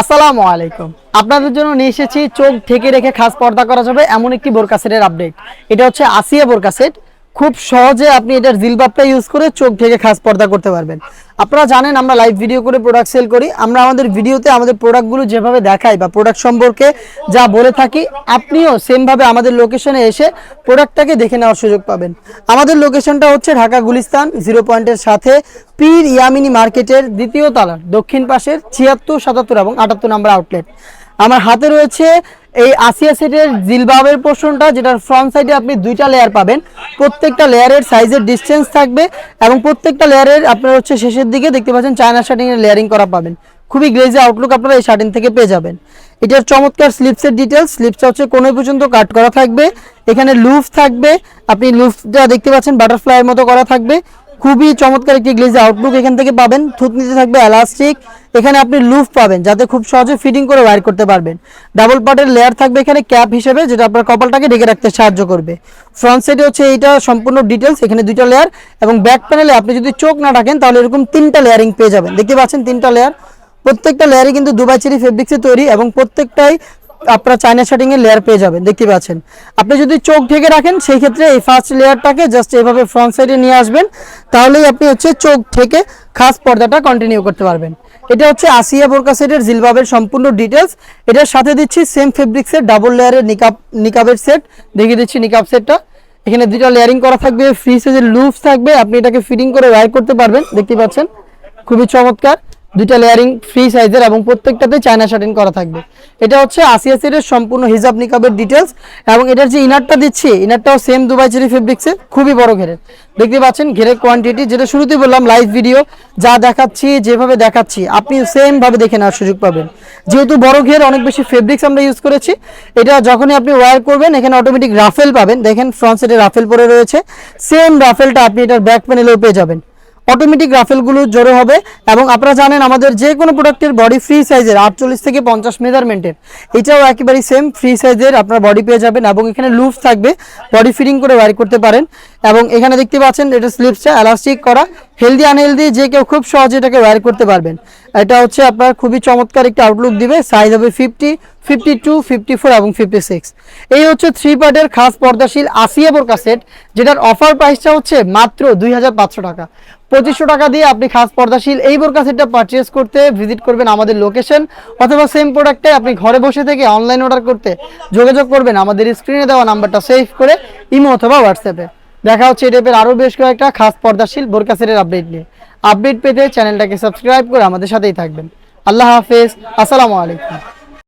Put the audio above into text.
আসসালামু আলাইকুম। আপনাদের জন্য নিয়ে এসেছি চোখ ঠেকে রেখে খাস পর্দা করা যাবে এমন একটি বোরকাসেটের আপডেট এটা হচ্ছে আসিয়া বোরকা সেট। খুব সহজে আপনি এটার জিলবাবটা ইউজ করে চোখ ঢেকে খাস পর্দা করতে পারবেন। আপনারা জানেন আমরা লাইভ ভিডিও করে প্রোডাক্ট সেল করি। আমরা আমাদের ভিডিওতে আমাদের প্রোডাক্টগুলো যেভাবে দেখাই বা প্রোডাক্ট সম্পর্কে যা বলে থাকি, আপনিও সেমভাবে আমাদের লোকেশনে এসে প্রোডাক্টটাকে দেখে নেওয়ার সুযোগ পাবেন। আমাদের লোকেশনটা হচ্ছে ঢাকা গুলিস্তান জিরো পয়েন্টের সাথে পীর ইয়ামিনী মার্কেটের দ্বিতীয় তলার দক্ষিণ পাশের ছিয়াত্তর, সাতাত্তর এবং আটাত্তর নাম্বার আউটলেট আমার হাতে রয়েছে এই আসিয়া সেটের জিলবাবের পোর্শনটা যেটার ফ্রন্ট সাইডে আপনি দুইটা লেয়ার পাবেন। প্রত্যেকটা লেয়ারের সাইজের ডিস্টেন্স থাকবে এবং প্রত্যেকটা লেয়ারের আপনার হচ্ছে শেষের দিকে দেখতে পাচ্ছেন চায়না শার্টিং এর লেয়ারিং করা পাবেন। খুবই গ্লেজি আউটলুক আপনারা এই শার্টিং থেকে পেয়ে যাবেন। এটার চমৎকার স্লিপসের ডিটেলস স্লিপসটা হচ্ছে কোনোই পর্যন্ত কাট করা থাকবে। এখানে লুফ থাকবে। আপনি লুফটা দেখতে পাচ্ছেন বাটারফ্লাইয়ের মতো করা থাকবে। খুবই চমৎকার একটি গ্লেজি আউটলুক এখান থেকে পাবেন। থুতনিতে থাকবে এলাস্টিক এখানে আপনি লুফ পাবেন, যাতে খুব সহজে ফিটিং করে ওয়ার করতে পারবেন। ডাবল পার্টের লেয়ার থাকবে এখানে ক্যাপ হিসেবে, যেটা আপনার কপালটাকে ঢেকে রাখতে সাহায্য করবে। ফ্রন্ট সাইডে হচ্ছে এইটা সম্পূর্ণ ডিটেলস এখানে দুইটা লেয়ার এবং ব্যাক প্যানেলে আপনি যদি চোখ না রাখেন তাহলে এরকম তিনটা লেয়ারিং পেয়ে যাবেন। দেখতে পাচ্ছেন তিনটা লেয়ার প্রত্যেকটা লেয়ারই কিন্তু দুবাই চেরি ফেব্রিক্সে তৈরি এবং প্রত্যেকটাই আপনারা চায়না শার্টিং এর লেয়ার পেয়ে যাবেন, দেখতে পাচ্ছেন। আপনি যদি চোখ ঢেকে রাখেন, সেই ক্ষেত্রে এই ফার্স্ট লেয়ারটাকে জাস্ট এভাবে ফ্রন্ট সাইডে নিয়ে আসবেন, তাহলেই আপনি হচ্ছে চোখ ঢেকে খাস পর্দাটা কন্টিনিউ করতে পারবেন। এটা হচ্ছে আসিয়া বোরকা সেটের জিলবাবের সম্পূর্ণ ডিটেলস এটার সাথে দিচ্ছি সেম ফেব্রিক্সের ডাবল লেয়ারের নিকাব নিকাবের সেট দেখিয়ে দিচ্ছি নিকাব সেটটা এখানে দুটো লেয়ারিং করা থাকবে ফ্রি সাইজের লুপস থাকবে। আপনি এটাকে ফিটিং করে ওয়্যার করতে পারবেন, দেখতে পাচ্ছেন। খুবই চমৎকার। দুইটা লেয়ারিং, ফ্রি সাইজের এবং প্রত্যেকটাতে চায়না শার্টিং করা থাকবে। এটা হচ্ছে আসিয়া সেটের সম্পূর্ণ হিজাব নিকাবের ডিটেলস এবং এটার যে ইনারটা দিচ্ছি ইনারটাও সেম দুবাই চেরি ফেব্রিক্সে খুবই বড় ঘেরের। দেখতে পাচ্ছেন ঘেরের কোয়ান্টিটি যেটা শুরুতেই বললাম লাইভ ভিডিও যা দেখাচ্ছি, যেভাবে দেখাচ্ছি আপনি সেম ভাবে দেখে নেওয়ার সুযোগ পাবেন। যেহেতু বড় ঘের, অনেক বেশি ফেব্রিক্স আমরা ইউজ করেছি, এটা যখনই আপনি ওয়্যার করবেন, এখানে অটোমেটিক রাফেল পাবেন। দেখেন ফ্রন্ট সাইডে রাফেল পরে রয়েছে সেম রাফেলটা আপনি এটার ব্যাক প্যানেলেও পেয়ে যাবেন। অটোমেটিক রাফেলগুলো জোরে হবে এবং আপনারা জানেন আমাদের যে কোনো প্রোডাক্টের বডি ফ্রি সাইজের আটচল্লিশ থেকে পঞ্চাশ মেজারমেন্টের এটাও একেবারেই সেম ফ্রি সাইজের আপনার বডি পেয়ে যাবেন এবং এখানে লুফ থাকবে বডি ফিটিং করে ওয়ারি করতে পারেন এবং এখানে দেখতে পাচ্ছেন এটা স্লিপসটা এলাস্টিক করা হেলদি আনহেলদি যে কেউ খুব সহজে এটাকে ওয়ার করতে পারবেন। এটা হচ্ছে আপনার খুবই চমৎকার একটা আউটলুক দিবে। সাইজ হবে fifty fifty two fifty four এবং ফিফটি সিক্স এই হচ্ছে থ্রি পার্টের খাস পর্দাশীল আসিয়া বোরকা সেট যেটার অফার প্রাইসটা হচ্ছে মাত্র দুই হাজার পাঁচশো টাকা। পঁচিশশো টাকা দিয়ে আপনি খাস পর্দাশীল এই বোরকা সেটটা পারচেস করতে ভিজিট করবেন আমাদের লোকেশন অথবা সেম প্রোডাক্টে আপনি ঘরে বসে থেকে অনলাইন অর্ডার করতে যোগাযোগ করবেন। আমাদের স্ক্রিনে দেওয়া নাম্বারটা সেভ করে ইমো অথবা হোয়াটসঅ্যাপে দেখা হচ্ছে এই টাইপের আরও বেশ কয়েকটা খাস পর্দাশীল বোরকা সেটের আপডেট নিয়ে। আপডেট পেতে চ্যানেলটাকে সাবস্ক্রাইব করে আমাদের সাথেই থাকবেন। আল্লাহ হাফেজ, আসসালামু আলাইকুম।